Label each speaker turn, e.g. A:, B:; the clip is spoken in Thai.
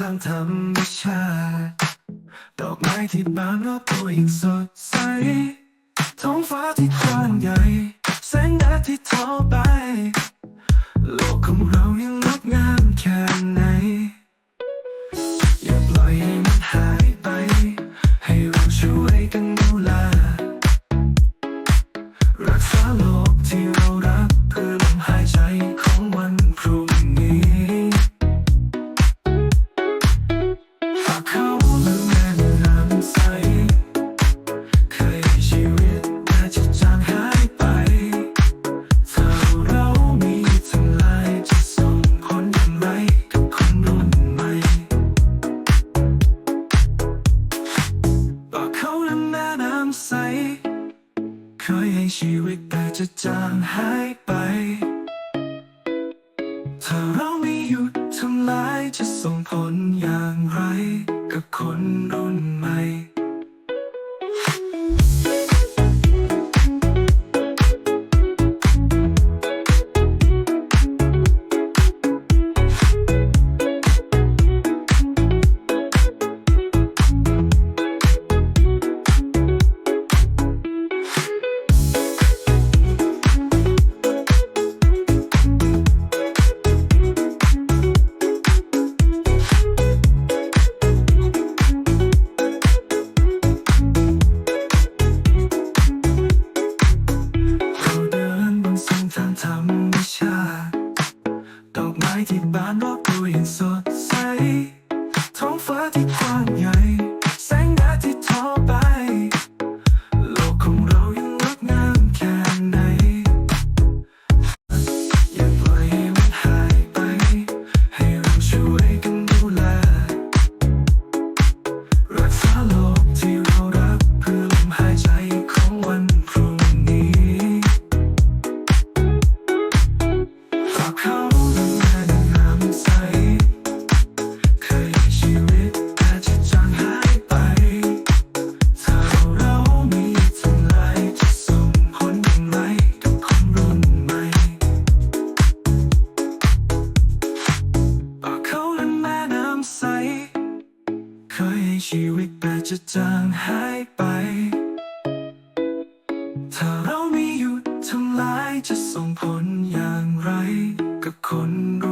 A: เส้นทางธรรมชาติดอกไม้ที่บานรอบตัวยิ่งสดใส ท้องฟ้าที่กว้างใหญ่ แสงแดดที่ทอไป โลกของเรายังงดงามแค่ไหน อย่าปล่อยให้มันหายไป ให้เราช่วยกันดูแลรักษาโลก ชีวิตแต่จะจางหายไปถ้าเราไม่หยุดทำลายจะส่งผลอย่างไร กับคนรุ่น มชาติดอกไม้ที่บานรอบตัวยังสดใสท้องฟ้าที่กว้างใหญ่ ชีวิตแาจจะจางหายไป ถ้าเราไม่หยุดทำลายจะส่งผลอย่างไร กับคนร